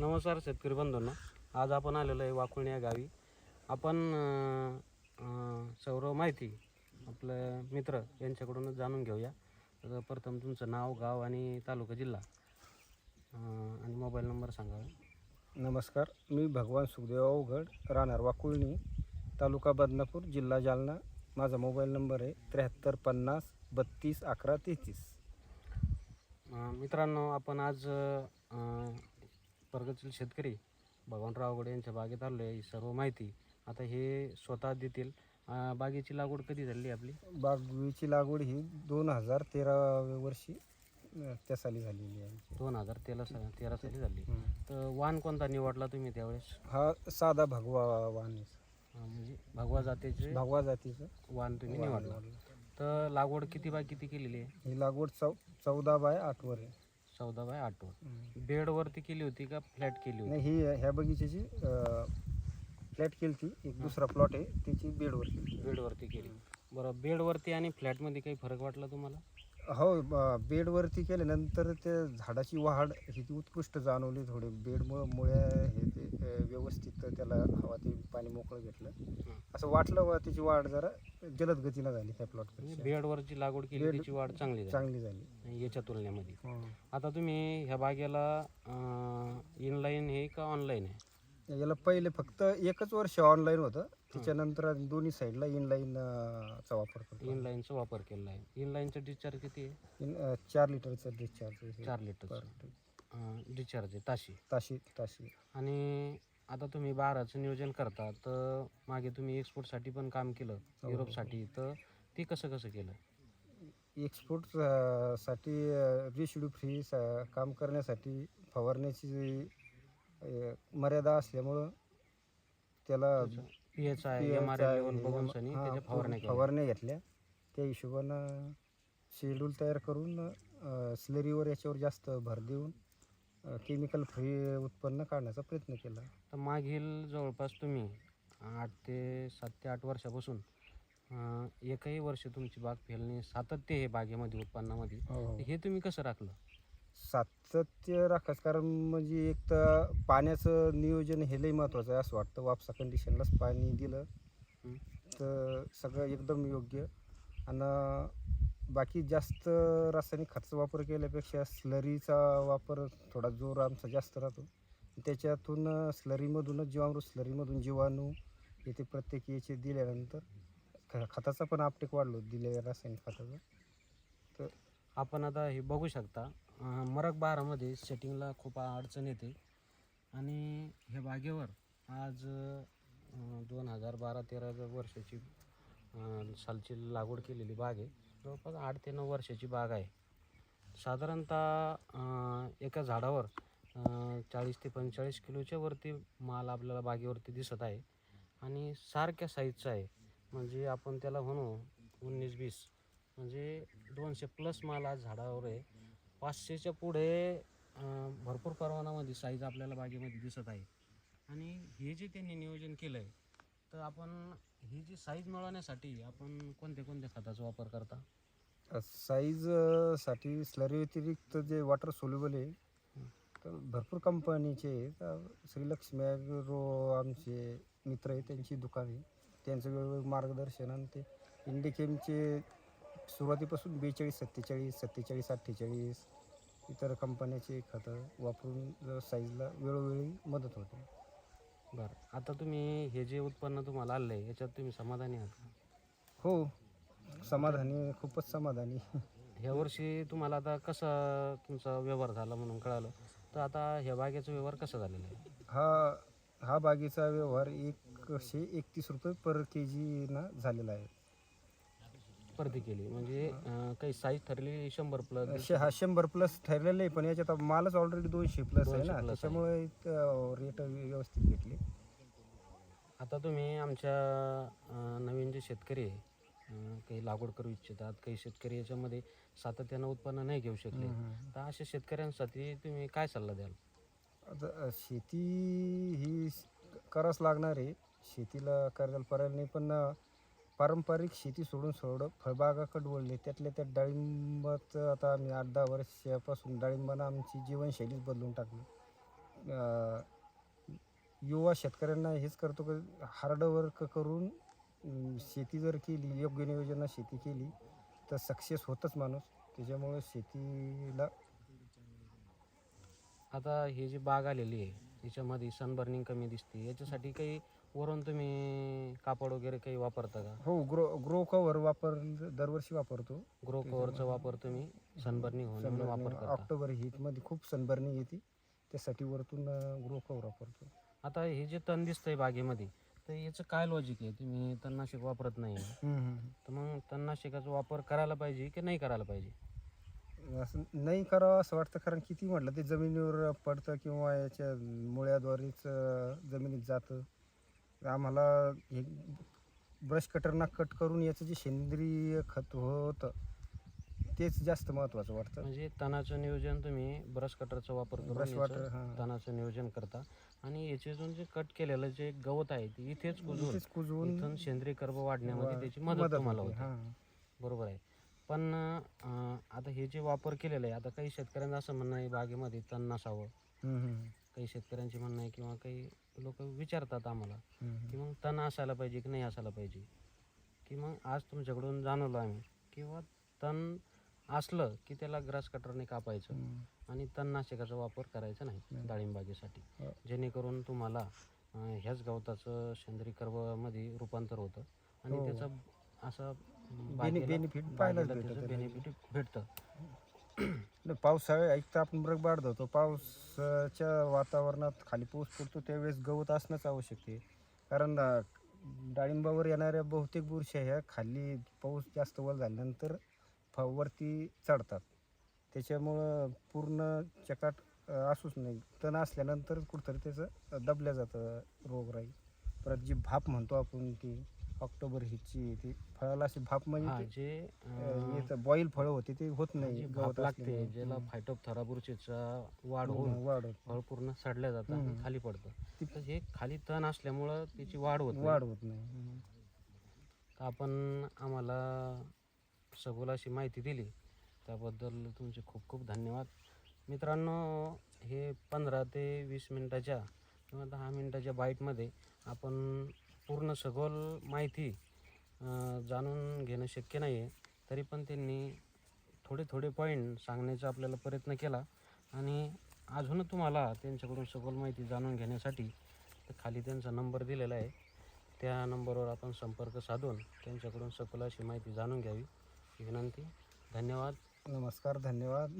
नमस्कार शेतकरी बंधूंना आज आपण आलेलो आहे वाकुळणी या गावी. आपण सौरव सर्व माहिती आपलं मित्र यांच्याकडूनच जाणून घेऊया. तर प्रथम तुमचं नाव गाव आणि तालुका जिल्हा. आणि मोबाईल नंबर सांगा. नमस्कार मी भगवान सुखदेव अवघड राहणार वाकुळणी तालुका बदनापूर जिल्हा जालना. माझा मोबाईल नंबर आहे त्र्याहत्तर पन्नास बत्तीस अकरा तेहतीस. मित्रांनो आपण आज प्रगतशील शेतकरी भगवानराव अवघडे यांच्या बागेत आलो आहे ही सर्व माहिती आता हे स्वतः देतील. अं, बागेची लागवड कधी झाली आपली? बागवीची लागवड ही दोन हजार तेरा वर्षी अं, त्या साली झालेली आहे. आमची. दोन हजार तेरा सा तेरा साली झाली. तर वाण कोणता निवडला तुम्ही त्यावेळेस? हा साधा भगवा वाण आहे. अं, म्हणजे भगवा जातीचे भगवा जातीचं वाण तुम्ही निवडलं. तर लागवड किती बाय किती केलेली आहे? ही लागवड चौ चौदा बाय आठवर आहे. चौदा बाय आठवर. बेडवरती केली होती का फ्लॅट केली होती? नाही ही ह्या बगीच्याची फ्लॅट केली ती एक दुसरा प्लॉट आहे त्याची बेडवर केली बेडवरती केली. बरं बेडवरती आणि फ्लॅटमध्ये काही फरक वाटला तुम्हाला? हो ब- बेडवरती केल्यानंतर ते झाडाची वाढ ही ती उत्कृष्ट जाणवली थोडी. बेडमुळं मुळ्या हे ते अ, व्यवस्थित त्याला हवा ते पाणी मोकळं घेतलं असं वाटलं वा त्याची वाढ जरा जलद गतीनं झाली प्लॉट म्हणजे बेडवरची लागवड केली बेड- त्याची वाढ चांगली झाली. चांगली झाली. याच्या तुलनेमध्ये. हं. आता तुम्ही ह्या बागेला इनलाईन आहे का ऑनलाईन आहे? याला पहिले फक्त एकच वर्ष ऑनलाईन होतं. त्याच्यानंतर दोन्ही साईडला इनलाईन चा वापर करतो. इनलाईनचा वापर केलेला आहे. इनलाईनचं डिस्चार्ज किती आहे? इन अ, चार लिटरचा डिस्चार्ज चार लिटरचं डिस्चार्ज आहे ताशी. ताशी ताशी. आणि आता तुम्ही बाराचं नियोजन करता तर मागे तुम्ही एक्सपोर्टसाठी पण काम केलं हो. युरोपसाठी. तर ते कसं कसं केलं? एक्सपोर्टसाठी रेशिड्यू फ्री काम करण्यासाठी फवारण्याची जी, अ, मर्यादा असल्यामुळं त्याला PHI M R I level हे बघून एम- सनी हा, त्याच्या फवारण्या केल्या. फवारण्या घेतल्या. त्या हिशोबानं शेड्यूल तयार करून स्लरीवर याच्यावर जास्त भर देऊन केमिकल फ्री उत्पन्न काढण्याचा प्रयत्न केला. तर मागील जवळपास तुम्ही आठ ते सात ते आठ वर्षापासून अं, एकही वर्ष तुमची बाग फेलणे सातत्य हे बागेमध्ये उत्पन्नामध्ये हे तुम्ही कसं राखलं? सातत्य राखायचं कारण म्हणजे एक तर पाण्याचं नियोजन हे लई महत्त्वाचं आहे असं वाटतं. वापसा कंडिशनलाच पाणी दिलं. तर सगळं एकदम योग्य. आणि बाकी जास्त रासायनिक खताचा वापर केल्यापेक्षा स्लरीचा वापर थोडा जोर आमचा जास्त राहतो. त्याच्यातून स्लरीमधूनच जीवामृत स्लरीमधून जीवाणू येथे प्रत्येक याचे दिल्यानंतर ख- खताचा पण आपटेक वाढलो दिलेल्या रासायनिक खताचा. तर आपण आता हे बघू शकता. मरक बारामध्ये सेटिंगला खूप अडचण येते. आणि ह्या बागेवर आज दोन हजार बारा तेरा वर्षाची सालची लागवड केलेली बाग आहे. जवळपास आठ ते नऊ वर्षाची बाग आहे. साधारणतः एका झाडावर चाळीस ते पंचेचाळीस किलोच्या वरती माल आपल्याला बागेवरती दिसत आहे. आणि सारख्या साईजचा आहे. म्हणजे आपण त्याला म्हणू उन्नीस वीस. म्हणजे दोनशे प्लस माल आज झाडावर आहे. पाचशेच्या पुढे भरपूर प्रमाणामध्ये साईज आपल्याला बागेमध्ये दिसत आहे. आणि हे जे त्यांनी नियोजन केलं आहे तर आपण ही जी साईज मिळवण्यासाठी आपण कोणत्या कोणत्या खताचा वापर करता? साईजसाठी स्लरी व्यतिरिक्त जे वॉटर सोल्युबल आहे तर भरपूर कंपनीचे श्रीलक्ष्मी रो आमचे मित्र आहे त्यांची दुकान आहे. त्यांचं वेगवेगळं मार्गदर्शन आणि ते इंडिकेमचे सुरुवातीपासून बेचाळीस सत्तेचाळीस सत्तेचाळीस अठ्ठेचाळीस इतर कंपन्याचे खतं वापरून साईजला वेळोवेळी मदत होते. बरं. आता तुम्ही हे जे उत्पन्न तुम्हाला आलं आहे याच्यात तुम्ही समाधानी आहात का? हो समाधानी खूपच समाधानी. ह्या वर्षी तुम्हाला आता कसा तुमचा व्यवहार झाला म्हणून कळालं? तर आता ह्या बागेचा व्यवहार कसा झालेला आहे? हा हा बागेचा व्यवहार एकशे एकतीस रुपये पर के ना झालेला आहे. परती केली. म्हणजे अं, काही साईज ठरली शंभर प्लस शे- हा शंभर प्लस ठरलेलं आहे पण याच्यात आता मालच ऑलरेडी दोनशे प्लस आहे 200 ना. त्याच्यामुळे रेट व्यवस्थित घेतले आता तुम्ही आमच्या अं, नवीन जे शेतकरी आहे अं, काही लागवड करू इच्छितात काही शेतकरी याच्यामध्ये सातत्यानं उत्पन्न नाही घेऊ शकले तर अशा शेतकऱ्यांसाठी तुम्ही काय सल्ला द्याल? आता शेती ही करावंच लागणार आहे. शेतीला करायला पर्याय नाही पण पारंपरिक शेती सोडून सोडं फळबागाकडे वळले. त्यातल्या त्यात डाळिंबाचं आता आम्ही आठ दहा वर्षापासून डाळिंबानं आमची जीवनशैलीच बदलून टाकली. युवा शेतकऱ्यांना हेच करतो की हार्ड वर्क करून शेती जर केली योग्य नियोजनात शेती केली तर सक्सेस होतच माणूस. त्याच्यामुळे शेतीला आता हे जी बाग आलेली आहे याच्यामध्ये सनबर्निंग कमी दिसते. याच्यासाठी काही वरून तुम्ही कापड वगैरे काही वापरता का? हो ग्रो ग्रो कवर वापर दरवर्षी वापरतो. ग्रो कवरचा वापर तुम्ही सनबर्निंग होऊन म्हणून वापर करता. ऑक्टोबर हीटमध्ये खूप सनबर्निंग येते. त्यासाठी वरतून ग्रो कवर वापरतो. आता हे जे तण दिसतंय बागेमध्ये तर याचं काय लॉजिक आहे? तुम्ही तणनाशक वापरत नाही. तर मग तणनाशकाचा वापर करायला पाहिजे की नाही करायला पाहिजे? असं नाही करावं असं वाटतं कारण किती म्हटलं ते जमिनीवर पडतं किंवा याच्या मुळ्याद्वारेच जमिनीत जातं. आम्हाला हे ब्रश कटरना कट करून याचं जे सेंद्रिय खत होतं तेच जास्त महत्त्वाचं वाटतं. म्हणजे तणाचं नियोजन तुम्ही ब्रश कटरचा वापर ब्रश करून वाटर याचं हां. तणाचं नियोजन करता. आणि याच्यातून जे कट केलेलं जे गवत आहे ते इथेच कुजून कुजवून इथून सेंद्रिय कर्ब वाढण्यामध्ये त्याची मदत तुम्हाला होते. होते. हां. बरोबर आहे. पण आता हे जे वापर केलेलं आहे आता काही शेतकऱ्यांचं असं म्हणणं आहे बागेमध्ये तण नसावं काही शेतकऱ्यांचे म्हणणं आहे किंवा काही लोक विचारतात आम्हाला. की मग तण असायला पाहिजे की नाही असायला पाहिजे की मग आज तुमच्याकडून जाणवलं आम्ही किंवा तण असलं की त्याला ग्रास कटरने कापायचं. आणि तणनाशकाचा वापर करायचा नाही. डाळिंबागेसाठी हो. जेणेकरून तुम्हाला ह्याच गवताचं सेंद्रिय कर्बामध्ये रूपांतर होतं आणि हो. त्याचा असं बेनि बेनिफिट पाहायलाच भेटतं. बेनिफिट भेटतं. पावसाळ्या एक तर आपण मृग बाढ धरतो पावसाच्या वातावरणात खाली पाऊस पडतो त्यावेळेस गवत असणंच आवश्यक आहे. कारण अं, डाळिंबावर येणाऱ्या बहुतेक बुरश्या ह्या खाली पाऊस जास्त वर झाल्यानंतर फ वरती चढतात. त्याच्यामुळं पूर्ण चकाट अं, असूच नाही. तण असल्यानंतर कुठंतरी त्याचं दबल्या जातं रोगराई. परत जी भाप म्हणतो आपण ती. ऑक्टोबर हिची ती फळाला अशी भाप म्हणजे ते, जे बॉईल फळं होते ते होत नाही गवत लागते असल्यामुळे. ज्याला. फायटोथराबुरचीचा वाढ होऊन वाढ होत फळ पूर्ण सडल्या जातं आणि हम्म. खाली पडतं तर हे खाली तण असल्यामुळं त्याची वाढ होत नाही. वाढ होत नाही आपण आम्हाला सगोल अशी माहिती दिली त्याबद्दल तुमचे खूप खूप धन्यवाद मित्रांनो हे पंधरा ते वीस मिनटाच्या किंवा दहा मिनटाच्या बाईटमध्ये आपण पूर्ण सखोल माहिती जाणून घेणं शक्य नाही आहे तरी पण त्यांनी थोडे थोडे पॉईंट सांगण्याचा आपल्याला प्रयत्न केला. आणि अजून तुम्हाला त्यांच्याकडून सखोल माहिती जाणून घेण्यासाठी खाली त्यांचा नंबर दिलेला आहे. त्या नंबरवर आपण संपर्क साधून त्यांच्याकडून सखोल अशी माहिती जाणून घ्यावी. विनंती. धन्यवाद. नमस्कार धन्यवाद.